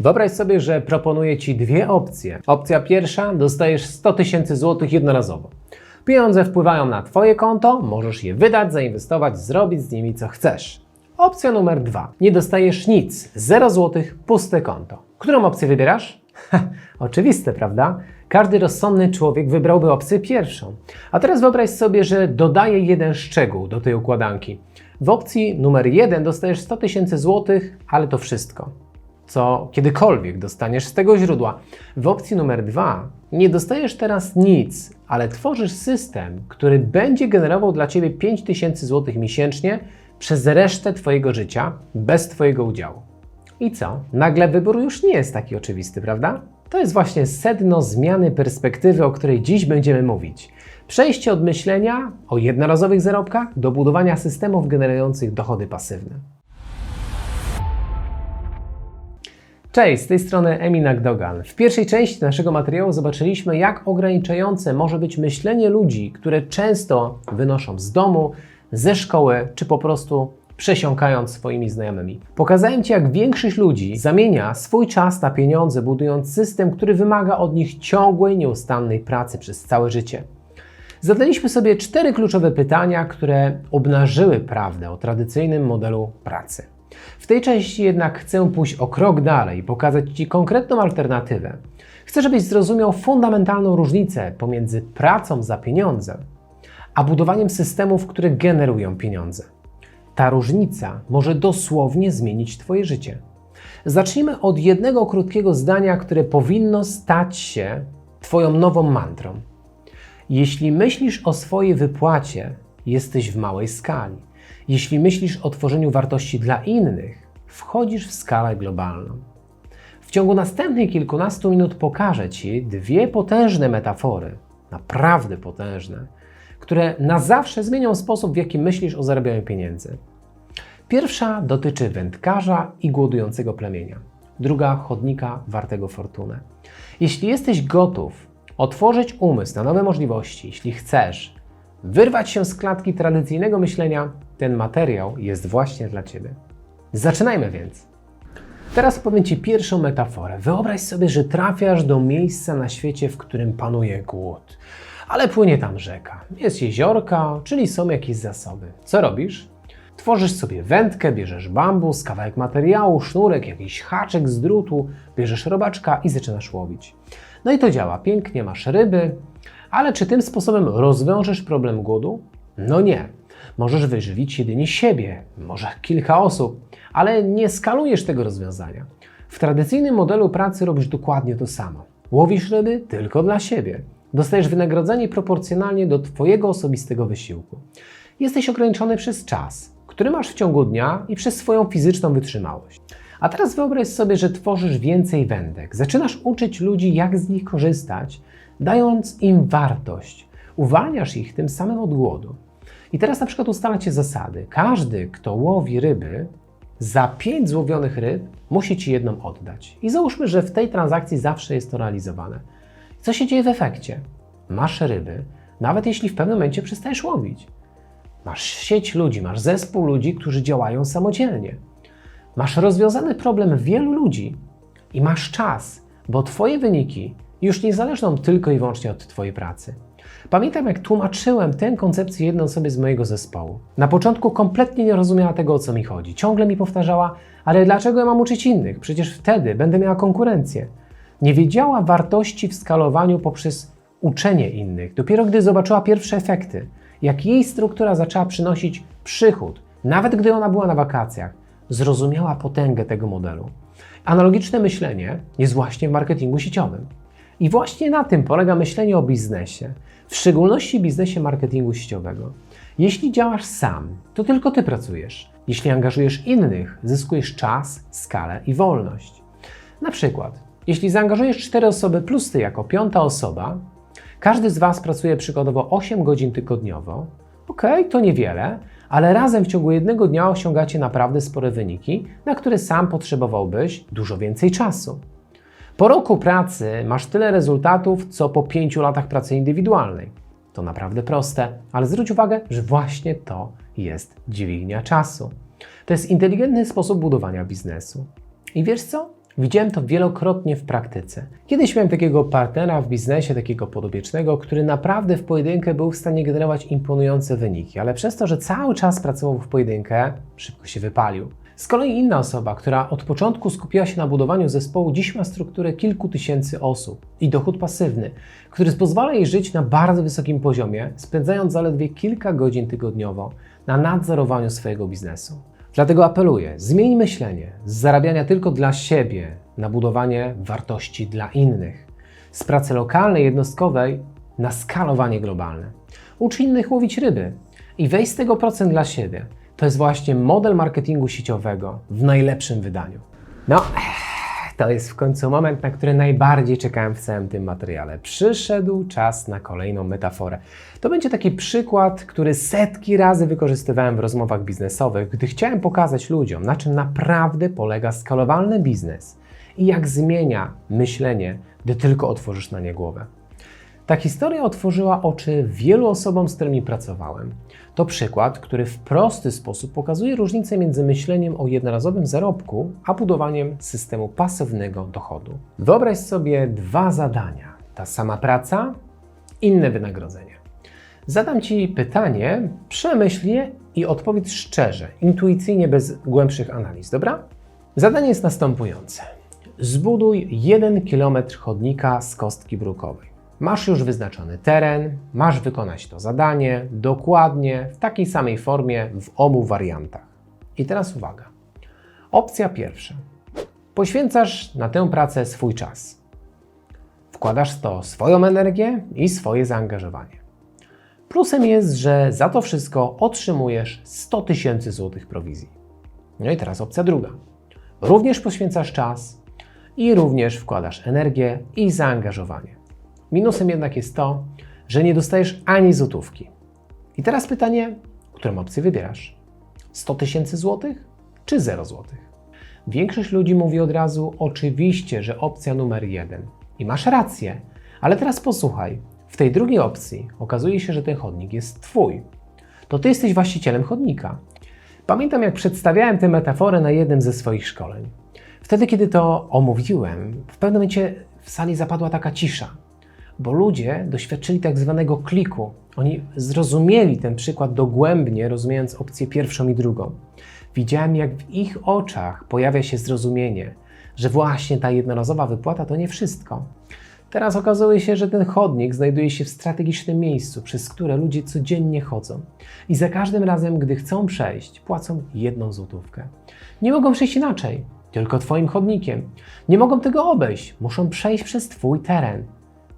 Wyobraź sobie, że proponuję Ci dwie opcje. Opcja pierwsza, dostajesz 100 tysięcy złotych jednorazowo. Pieniądze wpływają na Twoje konto, możesz je wydać, zainwestować, zrobić z nimi co chcesz. Opcja numer dwa, nie dostajesz nic, 0 złotych, puste konto. Którą opcję wybierasz? Oczywiste, prawda? Każdy rozsądny człowiek wybrałby opcję pierwszą. A teraz wyobraź sobie, że dodaję jeden szczegół do tej układanki. W opcji numer jeden dostajesz 100 tysięcy złotych, ale to wszystko co kiedykolwiek dostaniesz z tego źródła. W opcji numer dwa nie dostajesz teraz nic, ale tworzysz system, który będzie generował dla Ciebie 5000 zł miesięcznie przez resztę Twojego życia bez Twojego udziału. I co? Nagle wybór już nie jest taki oczywisty, prawda? To jest właśnie sedno zmiany perspektywy, o której dziś będziemy mówić. Przejście od myślenia o jednorazowych zarobkach do budowania systemów generujących dochody pasywne. Cześć, z tej strony Eminak Dogan. W pierwszej części naszego materiału zobaczyliśmy, jak ograniczające może być myślenie ludzi, które często wynoszą z domu, ze szkoły, czy po prostu przesiąkając swoimi znajomymi. Pokazałem Ci, jak większość ludzi zamienia swój czas na pieniądze, budując system, który wymaga od nich ciągłej, nieustannej pracy przez całe życie. Zadaliśmy sobie cztery kluczowe pytania, które obnażyły prawdę o tradycyjnym modelu pracy. W tej części jednak chcę pójść o krok dalej i pokazać Ci konkretną alternatywę. Chcę, żebyś zrozumiał fundamentalną różnicę pomiędzy pracą za pieniądze, a budowaniem systemów, które generują pieniądze. Ta różnica może dosłownie zmienić Twoje życie. Zacznijmy od jednego krótkiego zdania, które powinno stać się Twoją nową mantrą. Jeśli myślisz o swojej wypłacie, jesteś w małej skali. Jeśli myślisz o tworzeniu wartości dla innych, wchodzisz w skalę globalną. W ciągu następnych kilkunastu minut pokażę Ci dwie potężne metafory, naprawdę potężne, które na zawsze zmienią sposób, w jaki myślisz o zarabianiu pieniędzy. Pierwsza dotyczy wędkarza i głodującego plemienia, druga chodnika wartego fortunę. Jeśli jesteś gotów otworzyć umysł na nowe możliwości, jeśli chcesz wyrwać się z klatki tradycyjnego myślenia, ten materiał jest właśnie dla Ciebie. Zaczynajmy więc. Teraz opowiem Ci pierwszą metaforę. Wyobraź sobie, że trafiasz do miejsca na świecie, w którym panuje głód. Ale płynie tam rzeka. Jest jeziorka, czyli są jakieś zasoby. Co robisz? Tworzysz sobie wędkę, bierzesz bambus, kawałek materiału, sznurek, jakiś haczyk z drutu, bierzesz robaczka i zaczynasz łowić. No i to działa pięknie, masz ryby, ale czy tym sposobem rozwiążesz problem głodu? No nie. Możesz wyżywić jedynie siebie, może kilka osób, ale nie skalujesz tego rozwiązania. W tradycyjnym modelu pracy robisz dokładnie to samo. Łowisz ryby tylko dla siebie. Dostajesz wynagrodzenie proporcjonalnie do Twojego osobistego wysiłku. Jesteś ograniczony przez czas, który masz w ciągu dnia i przez swoją fizyczną wytrzymałość. A teraz wyobraź sobie, że tworzysz więcej wędek. Zaczynasz uczyć ludzi, jak z nich korzystać, dając im wartość. Uwalniasz ich tym samym od głodu. I teraz na przykład ustalacie zasady. Każdy, kto łowi ryby, za 5 złowionych ryb musi Ci jedną oddać. I załóżmy, że w tej transakcji zawsze jest to realizowane. Co się dzieje w efekcie? Masz ryby, nawet jeśli w pewnym momencie przestajesz łowić. Masz sieć ludzi, masz zespół ludzi, którzy działają samodzielnie. Masz rozwiązany problem wielu ludzi i masz czas, bo Twoje wyniki już nie zależą tylko i wyłącznie od Twojej pracy. Pamiętam, jak tłumaczyłem tę koncepcję jedną sobie z mojego zespołu. Na początku kompletnie nie rozumiała tego, o co mi chodzi. Ciągle mi powtarzała, ale dlaczego ja mam uczyć innych? Przecież wtedy będę miała konkurencję. Nie wiedziała wartości w skalowaniu poprzez uczenie innych. Dopiero gdy zobaczyła pierwsze efekty, jak jej struktura zaczęła przynosić przychód, nawet gdy ona była na wakacjach, zrozumiała potęgę tego modelu. Analogiczne myślenie jest właśnie w marketingu sieciowym. I właśnie na tym polega myślenie o biznesie, w szczególności biznesie marketingu sieciowego. Jeśli działasz sam, to tylko ty pracujesz. Jeśli angażujesz innych, zyskujesz czas, skalę i wolność. Na przykład, jeśli zaangażujesz cztery osoby plus ty jako piąta osoba, każdy z Was pracuje przykładowo 8 godzin tygodniowo. Ok, to niewiele, ale razem w ciągu jednego dnia osiągacie naprawdę spore wyniki, na które sam potrzebowałbyś dużo więcej czasu. Po roku pracy masz tyle rezultatów, co po pięciu latach pracy indywidualnej. To naprawdę proste, ale zwróć uwagę, że właśnie to jest dźwignia czasu. To jest inteligentny sposób budowania biznesu. I wiesz co? Widziałem to wielokrotnie w praktyce. Kiedyś miałem takiego partnera w biznesie, takiego podobiecznego, który naprawdę w pojedynkę był w stanie generować imponujące wyniki, ale przez to, że cały czas pracował w pojedynkę, szybko się wypalił. Z kolei inna osoba, która od początku skupiła się na budowaniu zespołu, dziś ma strukturę kilku tysięcy osób i dochód pasywny, który pozwala jej żyć na bardzo wysokim poziomie, spędzając zaledwie kilka godzin tygodniowo na nadzorowaniu swojego biznesu. Dlatego apeluję, zmień myślenie z zarabiania tylko dla siebie na budowanie wartości dla innych, z pracy lokalnej, jednostkowej na skalowanie globalne. Ucz innych łowić ryby i weź z tego procent dla siebie. To jest właśnie model marketingu sieciowego w najlepszym wydaniu. No, to jest w końcu moment, na który najbardziej czekałem w całym tym materiale. Przyszedł czas na kolejną metaforę. To będzie taki przykład, który setki razy wykorzystywałem w rozmowach biznesowych, gdy chciałem pokazać ludziom, na czym naprawdę polega skalowalny biznes i jak zmienia myślenie, gdy tylko otworzysz na nie głowę. Ta historia otworzyła oczy wielu osobom, z którymi pracowałem. To przykład, który w prosty sposób pokazuje różnicę między myśleniem o jednorazowym zarobku, a budowaniem systemu pasywnego dochodu. Wyobraź sobie dwa zadania: ta sama praca, inne wynagrodzenie. Zadam Ci pytanie, przemyśl je i odpowiedz szczerze, intuicyjnie, bez głębszych analiz, dobra? Zadanie jest następujące. Zbuduj 1 km chodnika z kostki brukowej. Masz już wyznaczony teren, masz wykonać to zadanie dokładnie w takiej samej formie w obu wariantach. I teraz uwaga. Opcja pierwsza. Poświęcasz na tę pracę swój czas. Wkładasz w to swoją energię i swoje zaangażowanie. Plusem jest, że za to wszystko otrzymujesz 100 tysięcy złotych prowizji. No i teraz opcja druga. Również poświęcasz czas i również wkładasz energię i zaangażowanie. Minusem jednak jest to, że nie dostajesz ani złotówki. I teraz pytanie, którą opcję wybierasz? 100 tysięcy złotych czy 0 złotych? Większość ludzi mówi od razu, oczywiście, że opcja numer jeden. I masz rację, ale teraz posłuchaj. W tej drugiej opcji okazuje się, że ten chodnik jest Twój. To Ty jesteś właścicielem chodnika. Pamiętam, jak przedstawiałem tę metaforę na jednym ze swoich szkoleń. Wtedy, kiedy to omówiłem, w pewnym momencie w sali zapadła taka cisza bo ludzie doświadczyli tak zwanego kliku. Oni zrozumieli ten przykład dogłębnie, rozumiejąc opcję pierwszą i drugą. Widziałem, jak w ich oczach pojawia się zrozumienie, że właśnie ta jednorazowa wypłata to nie wszystko. Teraz okazuje się, że ten chodnik znajduje się w strategicznym miejscu, przez które ludzie codziennie chodzą. I za każdym razem, gdy chcą przejść, płacą jedną złotówkę. Nie mogą przejść inaczej, tylko Twoim chodnikiem. Nie mogą tego obejść, muszą przejść przez Twój teren.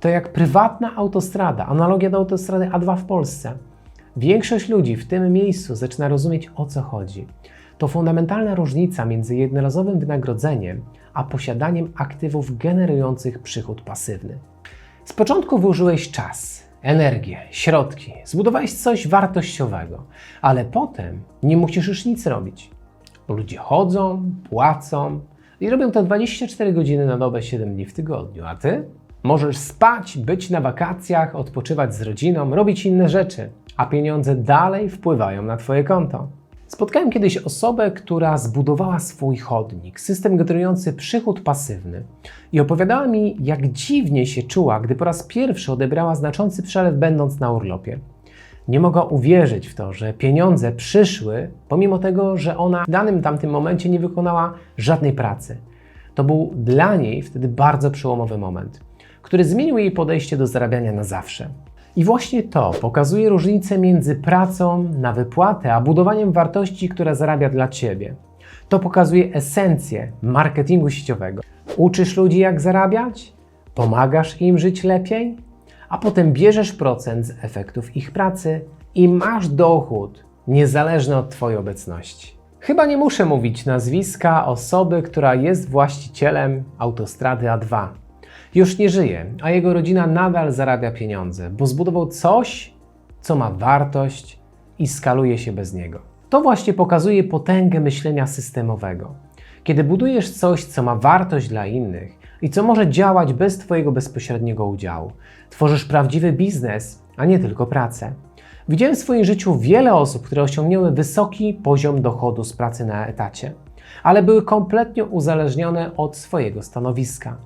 To jak prywatna autostrada, analogia do autostrady A2 w Polsce. Większość ludzi w tym miejscu zaczyna rozumieć o co chodzi. To fundamentalna różnica między jednorazowym wynagrodzeniem a posiadaniem aktywów generujących przychód pasywny. Z początku wyużyłeś czas, energię, środki, zbudowałeś coś wartościowego, ale potem nie musisz już nic robić. Ludzie chodzą, płacą i robią to 24 godziny na dobę, 7 dni w tygodniu, a ty? Możesz spać, być na wakacjach, odpoczywać z rodziną, robić inne rzeczy, a pieniądze dalej wpływają na Twoje konto. Spotkałem kiedyś osobę, która zbudowała swój chodnik, system generujący przychód pasywny i opowiadała mi, jak dziwnie się czuła, gdy po raz pierwszy odebrała znaczący przelew, będąc na urlopie. Nie mogła uwierzyć w to, że pieniądze przyszły, pomimo tego, że ona w danym tamtym momencie nie wykonała żadnej pracy. To był dla niej wtedy bardzo przełomowy moment który zmienił jej podejście do zarabiania na zawsze. I właśnie to pokazuje różnicę między pracą na wypłatę, a budowaniem wartości, która zarabia dla ciebie. To pokazuje esencję marketingu sieciowego. Uczysz ludzi, jak zarabiać, pomagasz im żyć lepiej, a potem bierzesz procent z efektów ich pracy i masz dochód niezależny od Twojej obecności. Chyba nie muszę mówić nazwiska osoby, która jest właścicielem autostrady A2 już nie żyje, a jego rodzina nadal zarabia pieniądze, bo zbudował coś, co ma wartość i skaluje się bez niego. To właśnie pokazuje potęgę myślenia systemowego. Kiedy budujesz coś, co ma wartość dla innych i co może działać bez Twojego bezpośredniego udziału, tworzysz prawdziwy biznes, a nie tylko pracę. Widziałem w swoim życiu wiele osób, które osiągnęły wysoki poziom dochodu z pracy na etacie. ale były kompletnie uzależnione od swojego stanowiska.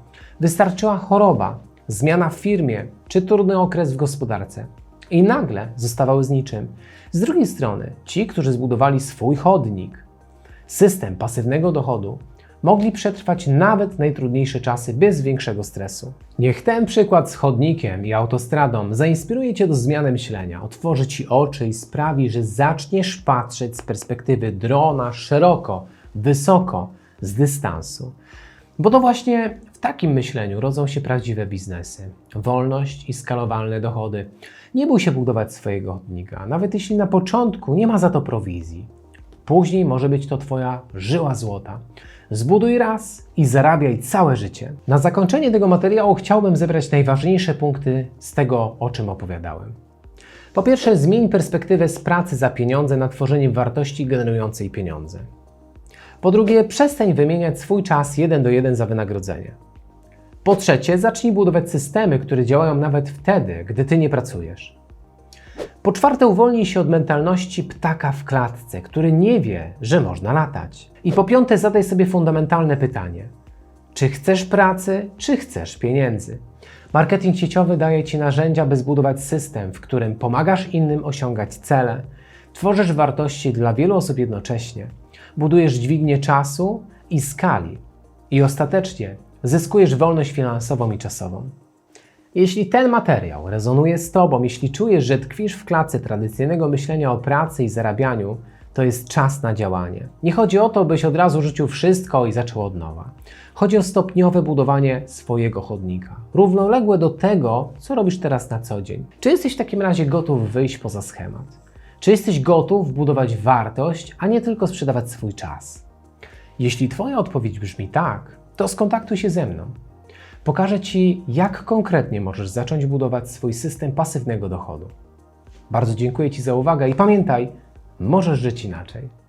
Wystarczyła choroba, zmiana w firmie czy trudny okres w gospodarce i nagle zostawały z niczym. Z drugiej strony, ci, którzy zbudowali swój chodnik, system pasywnego dochodu, mogli przetrwać nawet najtrudniejsze czasy bez większego stresu. Niech ten przykład z chodnikiem i autostradą zainspiruje Cię do zmiany myślenia, otworzy Ci oczy i sprawi, że zaczniesz patrzeć z perspektywy drona szeroko, wysoko, z dystansu. Bo to właśnie w takim myśleniu rodzą się prawdziwe biznesy. Wolność i skalowalne dochody. Nie bój się budować swojego chodnika, nawet jeśli na początku nie ma za to prowizji. Później może być to Twoja żyła złota. Zbuduj raz i zarabiaj całe życie. Na zakończenie tego materiału chciałbym zebrać najważniejsze punkty z tego, o czym opowiadałem. Po pierwsze, zmień perspektywę z pracy za pieniądze na tworzenie wartości generującej pieniądze. Po drugie, przestań wymieniać swój czas jeden do jeden za wynagrodzenie. Po trzecie, zacznij budować systemy, które działają nawet wtedy, gdy ty nie pracujesz. Po czwarte, uwolnij się od mentalności ptaka w klatce, który nie wie, że można latać. I po piąte, zadaj sobie fundamentalne pytanie: czy chcesz pracy, czy chcesz pieniędzy? Marketing sieciowy daje Ci narzędzia, by zbudować system, w którym pomagasz innym osiągać cele, tworzysz wartości dla wielu osób jednocześnie, budujesz dźwignię czasu i skali i ostatecznie zyskujesz wolność finansową i czasową. Jeśli ten materiał rezonuje z Tobą, jeśli czujesz, że tkwisz w klatce tradycyjnego myślenia o pracy i zarabianiu, to jest czas na działanie. Nie chodzi o to, byś od razu rzucił wszystko i zaczął od nowa. Chodzi o stopniowe budowanie swojego chodnika, równoległe do tego, co robisz teraz na co dzień. Czy jesteś w takim razie gotów wyjść poza schemat? Czy jesteś gotów budować wartość, a nie tylko sprzedawać swój czas? Jeśli Twoja odpowiedź brzmi tak, to skontaktuj się ze mną. Pokażę Ci, jak konkretnie możesz zacząć budować swój system pasywnego dochodu. Bardzo dziękuję Ci za uwagę i pamiętaj, możesz żyć inaczej.